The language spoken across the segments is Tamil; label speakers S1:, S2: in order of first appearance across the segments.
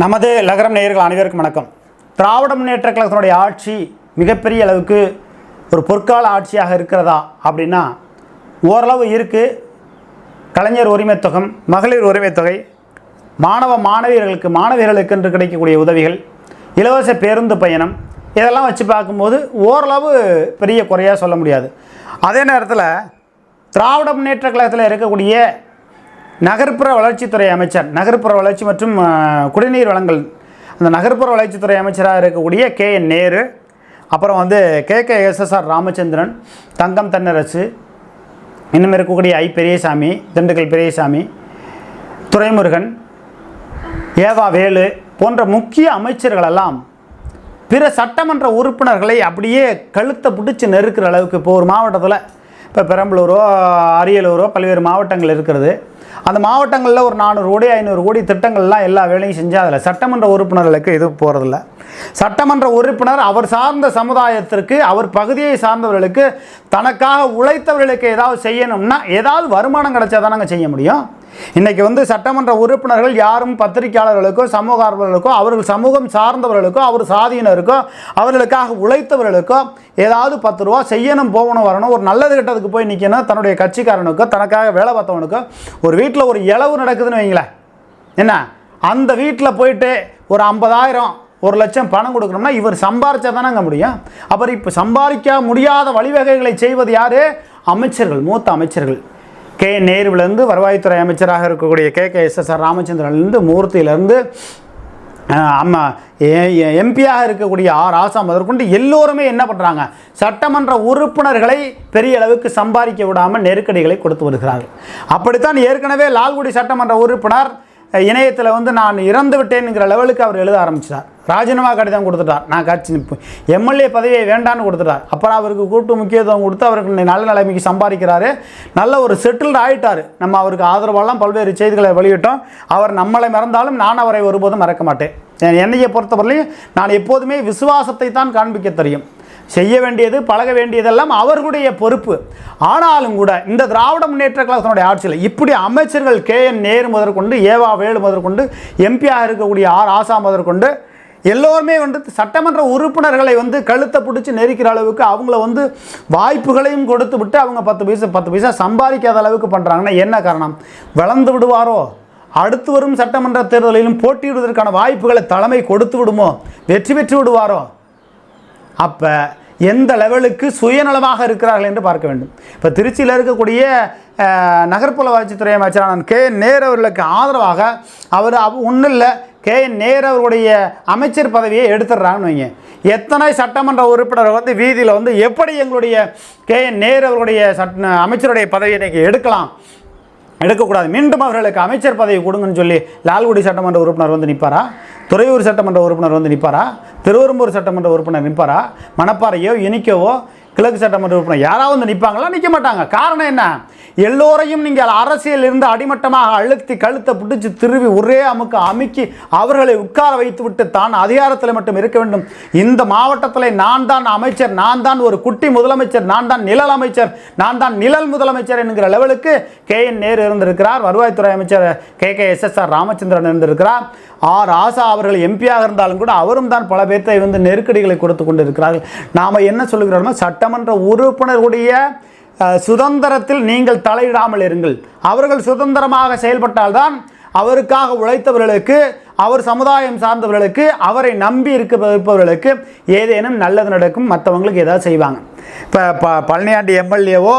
S1: நமது லகரம் நேயர்கள் அனைவருக்கும் வணக்கம். திராவிட முன்னேற்ற கழகத்தினுடைய ஆட்சி மிகப்பெரிய அளவுக்கு ஒரு பொற்கால ஆட்சியாக இருக்கிறதா அப்படின்னா ஓரளவு இருக்குது கலைஞர் உரிமைத்தொகம் மகளிர் உரிமைத்தொகை மாணவ மாணவியர்களுக்கு மாணவியர்களுக்கு என்று கிடைக்கக்கூடிய உதவிகள் இலவச பேருந்து பயணம் இதெல்லாம் வச்சு பார்க்கும்போது ஓரளவு பெரிய குறையாக சொல்ல முடியாது. அதே நேரத்தில் திராவிட முன்னேற்ற கழகத்தில் இருக்கக்கூடிய நகர்ப்புற வளர்ச்சித்துறை அமைச்சர் நகர்ப்புற வளர்ச்சி மற்றும் குடிநீர் வழங்கல். அந்த நகர்ப்புற வளர்ச்சித்துறை அமைச்சராக இருக்கக்கூடிய கே. என். நேரு அப்புறம் வந்து K. K. SSR Ramachandran Thangam Thennarasu இன்னும் இருக்கக்கூடிய ஐ. பெரியசாமி திண்டுக்கல் பெரியசாமி துரைமுருகன் ஏவா வேலு போன்ற முக்கிய அமைச்சர்களெல்லாம் பிற சட்டமன்ற உறுப்பினர்களை அப்படியே கழுத்தை பிடிச்சி நெருக்கிற அளவுக்கு இப்போ ஒரு மாவட்டத்தில் இப்போ பெரம்பலூரோ அரியலூரோ பல்வேறு மாவட்டங்கள் இருக்கிறது. அந்த மாவட்டங்களில் ஒரு நானூறு கோடி ஐநூறு கோடி திட்டங்கள்லாம் எல்லா வேலையும் செஞ்சால் அதில் சட்டமன்ற உறுப்பினர்களுக்கு இது போகிறதில்ல சட்டமன்ற உறுப்பினர் அவர் சார்ந்த சமுதாயத்திற்கு அவர் பகுதியை சார்ந்தவர்களுக்கு தனக்காக உழைத்தவர்களுக்கு ஏதாவது செய்யணும்னா ஏதாவது வருமானம் கிடைச்சா தானங்க செய்ய முடியும்? இன்றைக்கி வந்து சட்டமன்ற உறுப்பினர்கள் யாரும் பத்திரிகையாளர்களுக்கோ சமூக ஆர்வலர்களுக்கோ அவர்கள் சமூகம் சார்ந்தவர்களுக்கோ அவர் சாதியினருக்கோ அவர்களுக்காக உழைத்தவர்களுக்கோ ஏதாவது பத்து ரூபா செய்யணும் போகணும் வரணும் ஒரு நல்லது கெட்டதுக்கு போய் நிற்கணும் தன்னுடைய கட்சிக்காரனுக்கோ தனக்காக வேலை பார்த்தவனுக்கோ ஒரு வீட்டில் ஒரு இளவு நடக்குதுன்னு வைங்களேன். என்ன? அந்த வீட்டில் போயிட்டு ஒரு ஐம்பதாயிரம் ஒரு லட்சம் பணம் கொடுக்கணும்னா இவர் சம்பாரிச்சா தானங்க முடியும்? அப்புறம் இப்போ சம்பாதிக்க முடியாத வழிவகைகளை செய்வது யார்? அமைச்சர்கள் மூத்த அமைச்சர்கள். கே. நேருவிலேருந்து வருவாய்த்துறை அமைச்சராக இருக்கக்கூடிய K. K. S. S. R. ராமச்சந்திரன்லேருந்து மூர்த்தியிலேருந்து அம்மா எம்பியாக இருக்கக்கூடிய ஆர். ஆசா முதற்கொண்டு எல்லோருமே என்ன பண்ணுறாங்க சட்டமன்ற உறுப்பினர்களை பெரிய அளவுக்கு சம்பாதிக்க விடாமல் நெருக்கடிகளை கொடுத்து வருகிறார்கள். அப்படித்தான் ஏற்கனவே லால்குடி சட்டமன்ற உறுப்பினர் இணையத்தில் வந்து நான் இறந்து விட்டேன்ங்கிற லெவலுக்கு அவர் எழுத ஆரம்பிச்சிட்டார். ராஜினாமா கடிதம் கொடுத்துட்டார். நான் கட்சி எம்எல்ஏ பதவியை வேண்டான்னு கொடுத்துட்டார். அப்புறம் அவருக்கு கூட்டு முக்கியத்துவம் கொடுத்து அவருக்கு நல்ல நிலைமைக்கு சம்பாதிக்கிறாரு. நல்ல ஒரு செட்டில்டு ஆகிட்டார் நம்ம அவருக்கு ஆதரவாலாம் பல்வேறு செய்திகளை வெளியிட்டோம். அவர் நம்மளை மறந்தாலும் நான் அவரை ஒருபோதும் மறக்க மாட்டேன். என்னையை பொறுத்தவரையிலையும் நான் எப்போதுமே விசுவாசத்தை தான் காண்பிக்க தெரியும். செய்ய வேண்டியது பழக வேண்டியதெல்லாம் அவர்களுடைய பொறுப்பு. ஆனாலும் கூட இந்த திராவிட முன்னேற்ற கழகத்தினுடைய ஆட்சியில் இப்படி அமைச்சர்கள் கே என் நேரு முதற்கொண்டு ஏவா வேலு முதற்கொண்டு எம்பியாக இருக்கக்கூடிய ஆர் ஆசா முதற்கொண்டு எல்லோருமே வந்து சட்டமன்ற உறுப்பினர்களை வந்து கழுத்தை பிடிச்சி நெரிக்கிற அளவுக்கு அவங்கள வந்து வாய்ப்புகளையும் கொடுத்து விட்டு அவங்க பத்து பைசா பத்து பைசா சம்பாதிக்காத அளவுக்கு பண்ணுறாங்கன்னா என்ன காரணம்? வளர்ந்து விடுவாரோ? அடுத்து வரும் சட்டமன்ற தேர்தலிலும் போட்டியிடுவதற்கான வாய்ப்புகளை தலைமை கொடுத்து விடுமோ? வெற்றி பெற்று விடுவாரோ? அப்போ எந்த லெவலுக்கு சுயநலமாக இருக்கிறார்கள் என்று பார்க்க வேண்டும். இப்போ திருச்சியில் இருக்கக்கூடிய நகர்ப்புற வளர்ச்சித்துறை அமைச்சரான கே நேரு அவர்களுக்கு ஆதரவாக அவர் ஒன்றும் இல்லை. கே நேரு அவருடைய அமைச்சர் பதவியை எடுத்துடுறாங்கன்னு வைங்க. எத்தனை சட்டமன்ற உறுப்பினர் வந்து வீதியில் வந்து எப்படி எங்களுடைய கே நேரு அவருடைய சட்ட அமைச்சருடைய பதவியை இன்றைக்கி எடுக்கலாம்? எடுக்கக்கூடாது. மீண்டும் அவர்களுக்கு அமைச்சர் பதவி கொடுங்கன்னு சொல்லி லால்குடி சட்டமன்ற உறுப்பினர் வந்து நிற்பாரா துறையூர் சட்டமன்ற உறுப்பினர் வந்து நிற்பாரா திருவெரும்பூர் சட்டமன்ற உறுப்பினர் நிற்பாரா மணப்பாறையோ இனிக்கவோ கிழக்கு சட்டமன்ற உறுப்பினர். யாராவது வந்து நிற்பாங்களா நிற்க மாட்டாங்க. காரணம் என்ன? எல்லோரையும் நீங்கள் அரசியல் இருந்து அடிமட்டமாக அழுத்தி கழுத்தை பிடிச்சி திருவி ஒரே அமுக்க அமுக்கி அவர்களை உட்கார வைத்துவிட்டு தான் அதிகாரத்தில் மட்டும் இருக்க வேண்டும். இந்த மாவட்டத்தில் நான் தான் அமைச்சர் நான் தான் ஒரு குட்டி முதலமைச்சர் நான் தான் நிழல் அமைச்சர் நான் தான் நிழல் முதலமைச்சர் என்கிற லெவலுக்கு கே. என். நேரு இருந்திருக்கிறார். வருவாய்த்துறை அமைச்சர் K. K. S. S. R. Ramachandran இருந்திருக்கிறார். ஆர். ஆசா அவர்கள் எம்பியாக இருந்தாலும் கூட அவரும் தான் பல பேர்த்தை வந்து நெருக்கடிகளை கொடுத்து கொண்டு இருக்கிறார்கள் நாம் என்ன சொல்லுகிறோமோ சட்டமன்ற உறுப்பினர்களுடைய சுதந்திரத்தில் நீங்கள் தலையிடாமல் இருங்கள். அவர்கள் சுதந்திரமாக செயல்பட்டால்தான் அவருக்காக உழைத்தவர்களுக்கு அவர் சமுதாயம் சார்ந்தவர்களுக்கு அவரை நம்பி இருக்க இருப்பவர்களுக்கு ஏதேனும் நல்லது நடக்கும் மற்றவங்களுக்கு ஏதாவது செய்வாங்க. இப்போ ப பழனியாண்டி எம்எல்ஏவோ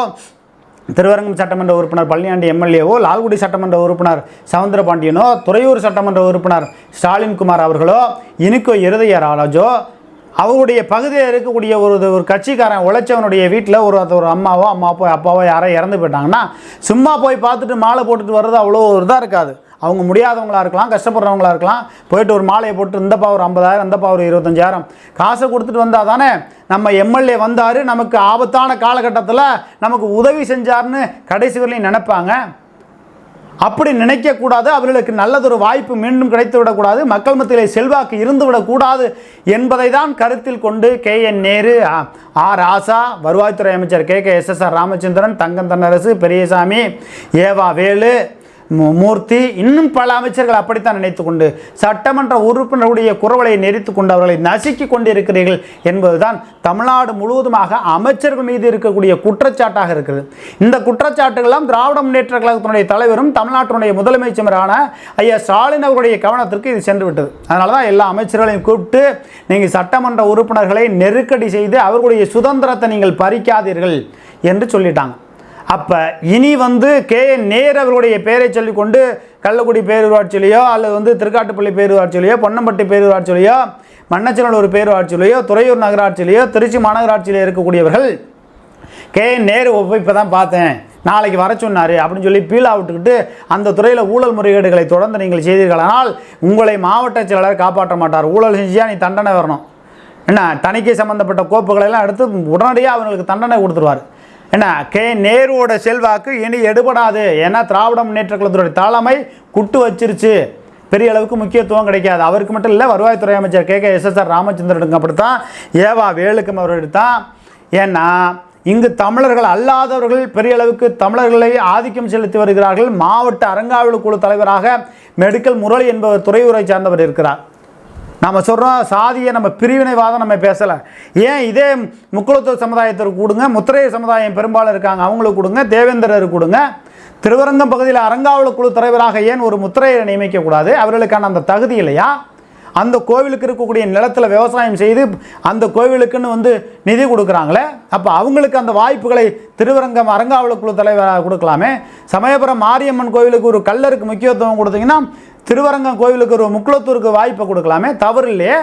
S1: திருவரங்கம் சட்டமன்ற உறுப்பினர் பழனியாண்டி எம்எல்ஏவோ லால்குடி சட்டமன்ற உறுப்பினர் சவுந்தரபாண்டியனோ துறையூர் சட்டமன்ற உறுப்பினர் ஸ்டாலின் குமார் அவர்களோ இனிக்கோ இருதய ராஜோ அவருடைய பகுதியில் இருக்கக்கூடிய ஒரு ஒரு கட்சிக்காரன் உழைச்சவனுடைய வீட்டில் ஒரு ஒரு அம்மாவோ அம்மாவோ அப்பாவோ யாரோ இறந்து போயிட்டாங்கன்னா சும்மா போய் பார்த்துட்டு மாலை போட்டுட்டு வர்றது அவ்வளோ ஒரு இதாக இருக்காது. அவங்க முடியாதவங்களா இருக்கலாம் கஷ்டப்படுறவங்களா இருக்கலாம். போயிட்டு ஒரு மாலையை போட்டு இந்தப்பா ஒரு ஐம்பதாயிரம் இந்தப்பா ஒரு இருபத்தஞ்சாயிரம். காசை கொடுத்துட்டு வந்தால் தானே நம்ம எம்எல்ஏ வந்தார் நமக்கு ஆபத்தான காலகட்டத்தில் நமக்கு உதவி செஞ்சார்னு கடைசி வரையிலும் நினைப்பாங்க. அப்படி நினைக்கக்கூடாது. அவர்களுக்கு நல்லதொரு வாய்ப்பு மீண்டும் கிடைத்து விடக்கூடாது மக்கள் மத்தியிலே செல்வாக்கு இருந்து விடக்கூடாது என்பதை தான் கருத்தில் கொண்டு கே. என். நேரு ஆ- ஆர் ஆசா வருவாய்த்துறை அமைச்சர் K. K. S. S. R. Ramachandran Thangam Thennarasu Periyasamy E V Velu Murthy இன்னும் பல அமைச்சர்கள் அப்படித்தான் நினைத்து கொண்டு சட்டமன்ற உறுப்பினருடைய குரவலை நெறித்து கொண்டு அவர்களை நசுக்கி கொண்டிருக்கிறீர்கள் என்பதுதான் தமிழ்நாடு முழுவதுமாக அமைச்சர்கள் மீது இருக்கக்கூடிய குற்றச்சாட்டாக இருக்கிறது இந்த குற்றச்சாட்டுகள்லாம் திராவிட முன்னேற்ற கழகத்தினுடைய தலைவரும் தமிழ்நாட்டினுடைய முதலமைச்சரான ஐயா ஸ்டாலின் அவருடைய கவனத்திற்கு இது சென்று விட்டது அதனால தான் எல்லா அமைச்சர்களையும் கூப்பிட்டு நீங்கள் சட்டமன்ற உறுப்பினர்களை நெருக்கடி செய்து அவர்களுடைய சுதந்திரத்தை நீங்கள் பறிக்காதீர்கள் என்று சொல்லிட்டாங்க. அப்போ இனி வந்து கே என் நேர் அவர்களுடைய பெயரை சொல்லிக்கொண்டு கள்ளக்குடி பேரூராட்சியிலையோ அல்லது வந்து திருக்காட்டுப்பள்ளி பேரூராட்சியிலையோ பொன்னம்பட்டி பேரூராட்சியிலையோ மண்ணச்சநல்லூர் பேரூராட்சியிலையோ துறையூர் நகராட்சியிலையோ திருச்சி மாநகராட்சியிலையோ இருக்கக்கூடியவர்கள் கே என் நேரு போய் இப்போ தான் பார்த்தேன். நாளைக்கு வர சொன்னார். அப்படின்னு சொல்லி பீல் அவுட்டுக்கிட்டு அந்த துறையில் ஊழல் முறைகேடுகளை தொடர்ந்து நீங்கள் செய்தீர்களானால் உங்களை மாவட்ட செயலாளர் காப்பாற்ற மாட்டார். ஊழல் செஞ்சால் நீ தண்டனை வரணும். என்ன? தணிக்கை சம்பந்தப்பட்ட கோப்புகளை எல்லாம் எடுத்து உடனடியாக அவங்களுக்கு தண்டனை கொடுத்துருவார். என்ன கே நேருவோட செல்வாக்கு இனி எடுபடாது. ஏன்னா திராவிட முன்னேற்ற கழகத்துடைய தலைமை குட்டு வச்சிருச்சு. பெரிய அளவுக்கு முக்கியத்துவம் கிடைக்காது. அவருக்கு மட்டும் இல்லை வருவாய்த்துறை அமைச்சர் கே. கே. எஸ்எஸ்ஆர் ராமச்சந்திரனுக்கு அப்படித்தான் ஏவா வேலுக்கும் அவர்கள் தான் ஏன்னா இங்கு தமிழர்கள் அல்லாதவர்கள் பெரிய அளவுக்கு தமிழர்களை ஆதிக்கம் செலுத்தி வருகிறார்கள். மாவட்ட அறங்காவலு குழு தலைவராக மெடிக்கல் முரளி என்பவர் துறையூரை சார்ந்தவர் இருக்கிறார். நம்ம சொல்கிறோம் சாதியை நம்ம பிரிவினைவாதம் நம்ம பேசலை. ஏன் இதே முக்குளத்துவ சமுதாயத்திற்கு கொடுங்க முத்திரைய சமுதாயம் பெரும்பாலும் இருக்காங்க அவங்களுக்கு கொடுங்க தேவேந்திரர் கொடுங்க. திருவரங்கம் பகுதியில் அரங்காவல குழு தலைவராக ஏன் ஒரு முத்திரையை நியமிக்கக்கூடாது? அவர்களுக்கான அந்த தகுதி இல்லையா? அந்த கோவிலுக்கு இருக்கக்கூடிய நிலத்தில் விவசாயம் செய்து அந்த கோவிலுக்குன்னு வந்து நிதி கொடுக்குறாங்களே அப்போ அவங்களுக்கு அந்த வாய்ப்புகளை திருவரங்கம் அரங்காவல குழு தலைவராக கொடுக்கலாமே. சமயபுரம் மாரியம்மன் கோவிலுக்கு ஒரு கல்லருக்கு முக்கியத்துவம் கொடுத்தீங்கன்னா திருவரங்கம் கோவிலுக்கு ஒரு முக்குளத்தூருக்கு வாய்ப்பை கொடுக்கலாமே. தவறு இல்லையே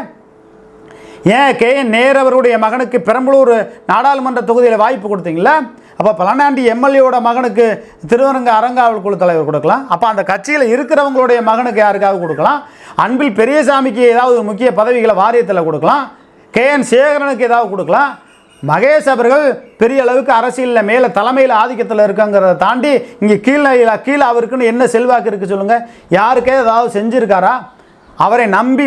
S1: ஏன் கே என் நேர் அவருடைய மகனுக்கு பெரம்பலூர் நாடாளுமன்ற தொகுதியில் வாய்ப்பு கொடுத்தீங்களா அப்போ பழனாண்டி எம்எல்ஏவோட மகனுக்கு திருவரங்க அறங்காவல் குழு தலைவர் கொடுக்கலாம். அப்போ அந்த கட்சியில் இருக்கிறவங்களுடைய மகனுக்கு யாருக்காவது கொடுக்கலாம். அன்பில் பெரியசாமிக்கு ஏதாவது முக்கிய பதவிகளை வாரியத்தில் கொடுக்கலாம். கே என் சேகரனுக்கு ஏதாவது கொடுக்கலாம். மகேஷ் அவர்கள் பெரிய அளவுக்கு அரசியலில் மேலே தலைமையில் ஆதிக்கத்தில் இருக்குங்கிறத தாண்டி இங்கே கீழே கீழே அவருக்குன்னு என்ன செல்வாக்கு இருக்குது சொல்லுங்கள் யாருக்கே ஏதாவது செஞ்சுருக்காரா? அவரை நம்பி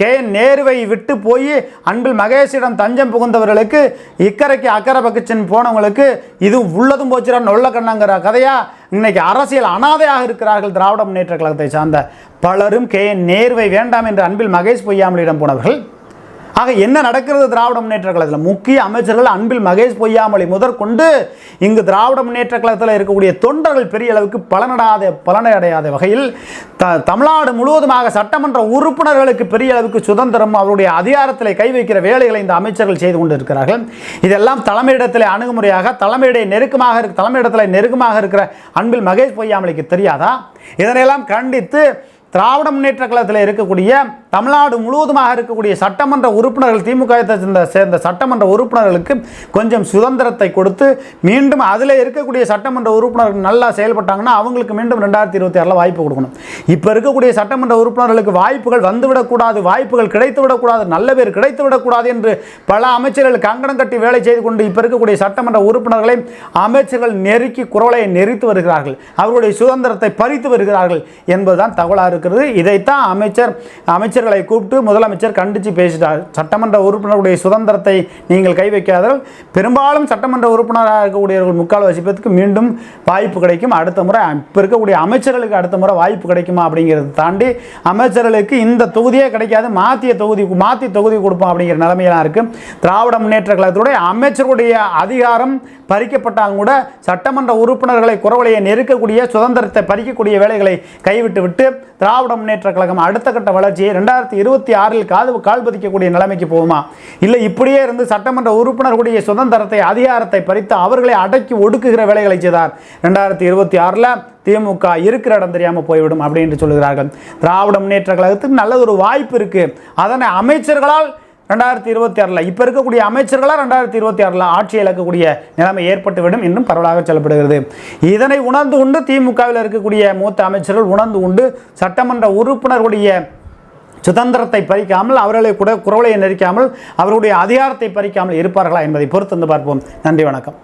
S1: கே நேருவை விட்டு போய் அன்பில் மகேஷிடம் தஞ்சம் புகுந்தவர்களுக்கு இக்கரைக்கு அக்கறை பக்கச்சின் போனவங்களுக்கு இது உள்ளதும் போச்சுரா நொல்ல கண்ணங்கிற கதையா? இன்னைக்கு அரசியல் அனாதையாக இருக்கிறார்கள் திராவிட முன்னேற்ற கழகத்தை சார்ந்த பலரும் கே நேருவை வேண்டாம் என்று அன்பில் மகேஷ் பொய்யாமலிடம் போனவர்கள். ஆக என்ன நடக்கிறது திராவிட முன்னேற்ற கழகத்தில்? முக்கிய அமைச்சர்கள் அன்பில் மகேஷ் பொய்யாமொழி முதற்கொண்டு இங்கு திராவிட முன்னேற்ற கழகத்தில் இருக்கக்கூடிய தொண்டர்கள் பெரிய அளவுக்கு பலனடாத பலனடையாத வகையில் த தமிழ்நாடு முழுவதுமாக சட்டமன்ற உறுப்பினர்களுக்கு பெரிய அளவுக்கு சுதந்திரம் அவருடைய அதிகாரத்தில் கை வைக்கிற வேலைகளை இந்த அமைச்சர்கள் செய்து கொண்டு இருக்கிறார்கள் இதெல்லாம் தலைமையிடத்தில் அணுகுமுறையாக தலைமையிடைய நெருக்கமாக இருக்க தலைமையிடத்தில் நெருக்கமாக இருக்கிற அன்பில் மகேஷ் பொய்யாமொழிக்கு தெரியாதா? இதனையெல்லாம் கண்டித்து திராவிட முன்னேற்ற கழகத்தில் இருக்கக்கூடிய தமிழ்நாடு முழுவதுமாக இருக்கக்கூடிய சட்டமன்ற உறுப்பினர்கள் திமுக சேர்ந்த சேர்ந்த சட்டமன்ற உறுப்பினர்களுக்கு கொஞ்சம் சுதந்திரத்தை கொடுத்து மீண்டும் அதில் இருக்கக்கூடிய சட்டமன்ற உறுப்பினர்கள் நல்லா செயல்பட்டாங்கன்னா அவங்களுக்கு மீண்டும் ரெண்டாயிரத்தி இருபத்தி ஆறில் வாய்ப்பு கொடுக்கணும். இப்போ இருக்கக்கூடிய சட்டமன்ற உறுப்பினர்களுக்கு வாய்ப்புகள் வந்துவிடக்கூடாது வாய்ப்புகள் கிடைத்து விடக்கூடாது நல்ல பேர் கிடைத்து விடக்கூடாது என்று பல அமைச்சர்கள் கங்கணம் கட்டி வேலை செய்து கொண்டு இப்போ இருக்கக்கூடிய சட்டமன்ற உறுப்பினர்களை அமைச்சர்கள் நெருக்கி குரலை நெறித்து வருகிறார்கள். அவர்களுடைய சுதந்திரத்தை பறித்து வருகிறார்கள் என்பதுதான் தகவலாக இருக்கிறது. இதைத்தான் அமைச்சர் அமைச்சர்களை கூப்பிட்டு முதலமைச்சர் கண்டித்து பேசிட்டார். சட்டமன்ற உறுப்பினருடைய சுதந்திரத்தை நீங்கள் கை வைக்காதால் பெரும்பாலும் சட்டமன்ற உறுப்பினராக இருக்கக்கூடியவர்கள் முக்கால் வசிப்பதற்கு மீண்டும் வாய்ப்பு கிடைக்கும். அடுத்த முறை இப்போ இருக்கக்கூடிய அமைச்சர்களுக்கு அடுத்த முறை வாய்ப்பு கிடைக்குமா அப்படிங்கிறத தாண்டி அமைச்சர்களுக்கு இந்த தொகுதியே கிடைக்காது. மாற்றிய தொகுதி மாற்றி தொகுதி கொடுப்போம் அப்படிங்கிற நிலைமையெல்லாம் இருக்குது திராவிட முன்னேற்ற கழகத்துடைய அமைச்சருடைய அதிகாரம் பறிக்கப்பட்டாலும் கூட சட்டமன்ற உறுப்பினர்களை குறவலையை நெருக்கக்கூடிய சுதந்திரத்தை பறிக்கக்கூடிய வேலைகளை கைவிட்டு விட்டு திராவிட முன்னேற்ற கழகம் அடுத்த கட்ட வளர்ச்சியை ரெண்டாயிரத்தி இருபத்தி ஆறில் காது கால் பதிக்கக்கூடிய நிலைமைக்கு போகுமா? இல்லை இப்படியே இருந்து சட்டமன்ற உறுப்பினர்களுடைய சுதந்திரத்தை அதிகாரத்தை பறித்து அவர்களை அடக்கி ஒடுக்குகிற வேலைகளை செய்தார். ரெண்டாயிரத்தி இருபத்தி ஆறில் திமுக இருக்கிற இடம் தெரியாமல் போய்விடும் அப்படின்னு சொல்லுகிறார்கள். திராவிட முன்னேற்ற கழகத்துக்கு நல்ல ஒரு வாய்ப்பு இருக்குது அதனை அமைச்சர்களால் ரெண்டாயிரத்தி இருபத்தி ஆறில். இப்போ இருக்கக்கூடிய அமைச்சர்களாக ரெண்டாயிரத்தி இருபத்தி ஆறில் ஆட்சி இழக்கக்கூடிய நிலைமை ஏற்பட்டுவிடும் என்றும் பரவலாக சொல்லப்படுகிறது. இதனை உணர்ந்து கொண்டு திமுகவில் இருக்கக்கூடிய மூத்த அமைச்சர்கள் உணர்ந்து கொண்டு சட்டமன்ற உறுப்பினர்களுடைய சுதந்திரத்தை பறிக்காமல் அவர்களை கூட குரவலையை நெரிக்காமல் அவருடைய அதிகாரத்தை பறிக்காமல் இருப்பார்களா என்பதை பொறுத்து வந்து பார்ப்போம். நன்றி வணக்கம்.